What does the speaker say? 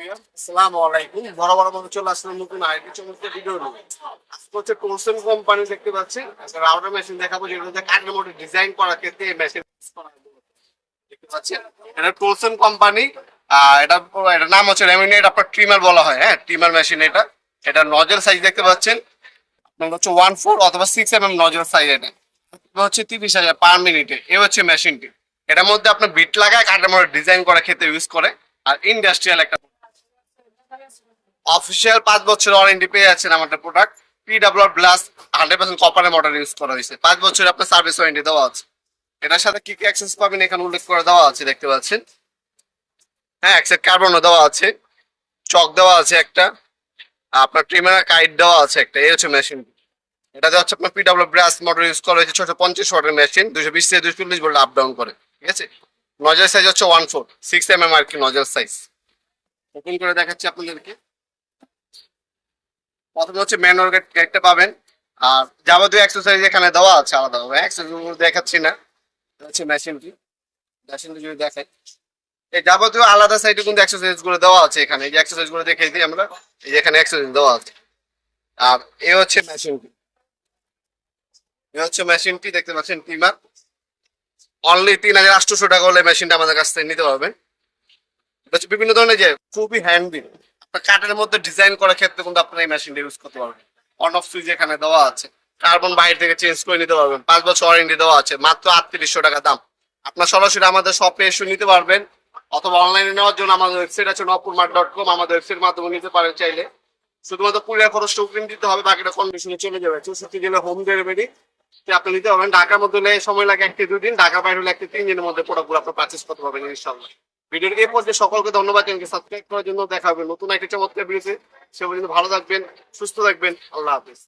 Design আপনার হয় trimmer machine এটা। এটা নজেল সাইজ দেখতে পাচ্ছেন। হচ্ছে ওয়ান ফোর অথবা সিক্স সাইজ এটা। এটা হচ্ছে তিরিশ হাজার এ। হচ্ছে মেশিনটি এটার মধ্যে আপনার বিট লাগায়, কাঠের ডিজাইন করার ক্ষেত্রে ইউজ করে। আর ইন্ডাস্ট্রিয়াল একটা অফিসিয়াল পাঁচ বছর ওয়ারেন্টি পেয়ে যাচ্ছেন আমাদের product PWR plus hundred percent কপারের মডেল ইউজ করা হয়েছে। পাঁচ বছর আপনার সার্ভিস ওয়ারেন্টি দেওয়া আছে। এটার সাথে কি কি অ্যাক্সেস পাবেন এখানে উল্লেখ করে দেওয়া আছে, দেখতে পাচ্ছেন। হ্যাঁ অ্যাক্সেট কার্বনও দেওয়া আছে। চক দেওয়া আছে একটা। আপনার ট্রিমার কাইট দেওয়া আছে একটা। এই হচ্ছে মেশিন এটাতে হচ্ছে আপনার পিডাব্লিউ ব্রাস মোটর ইউজ করা হয়েছে ছশো পঞ্চাশ ওয়াটের মেশিন দুশো বিশ থেকে দুশো চল্লিশ ভোল্ট আপ ডাউন করে। ঠিক আছে? নজর সাইজ হচ্ছে one four six M M আর কি নজর সাইজ ওপেন করে দেখাচ্ছি আপনাদেরকে। প্রথমে হচ্ছে ম্যানুয়াল গেটটা পাবেন। আর যাবতীয় এক্সারসাইজ এখানে দেওয়া আছে আলাদাভাবে। এক্সারসাইজ দেখাচ্ছি না। হচ্ছে মেশিনটি মেশিনটি যদি দেখাই। এই যাবতীয় আলাদা সাইডে কিন্তু এক্সারসাইজগুলো দেওয়া আছে এখানে। এই যে এক্সারসাইজগুলো দেখে দিই আমরা। এই যে এখানে এক্সারসাইজ দেওয়া আছে। আর এ হচ্ছে মেশিনটি এ হচ্ছে মেশিনটি দেখতে পাচ্ছেন টিমার অনলি তিন হাজার আটশোশো টাকা হলে মেশিনটা আমাদের কাছ থেকে নিতে পারবেন। বিভিন্ন ধরনের যে খুবই হ্যান্ডি কাঠের মধ্যে ডিজাইন করার ক্ষেত্রে কিন্তু আপনার এই মেশিনটা ইউজ করতে পারবেন। অন অফ সুইচ এখানে দেওয়া আছে। কার্বন বাইরে থেকে চেঞ্জ করে নিতে পারবেন। পাঁচ বছর ওয়ারেন্টি দেওয়া আছে। মাত্র আটত্রিশশো টাকা দাম। আপনার সরাসরি আমাদের শপে এসে নিতে পারবেন। অথবা অনলাইনে নেওয়ার জন্য আমাদের ওয়েবসাইট আছে নপুরমার্ট ডট কম আমাদের ওয়েবসাইট মাধ্যমে নিতে পারেন চাইলে। শুধুমাত্র কুরিয়ার খরচটা অগ্রিম দিতে হবে, বাকিটা কন্ডিশনে চলে যাবে। চৌষট্টি জেলে হোম ডেলিভারি আপনি নিতে পারবেন। ঢাকার মধ্যে সময় লাগে একটি দুই দিন। ঢাকার বাইরে হলে একটি তিন দিনের মধ্যে প্রোডাক্টগুলো আপনি পারচেস করতে পারবেন ইনশাল্লাহ ভিডিওটি এই সকলকে ধন্যবাদ চ্যানেলকে সাবস্ক্রাইব করার জন্য দেখা হবে নতুন একটা চমৎকার ভিডিওতে সে পর্যন্ত ভালো থাকবেন, সুস্থ থাকবেন, আল্লাহ হাফিজ।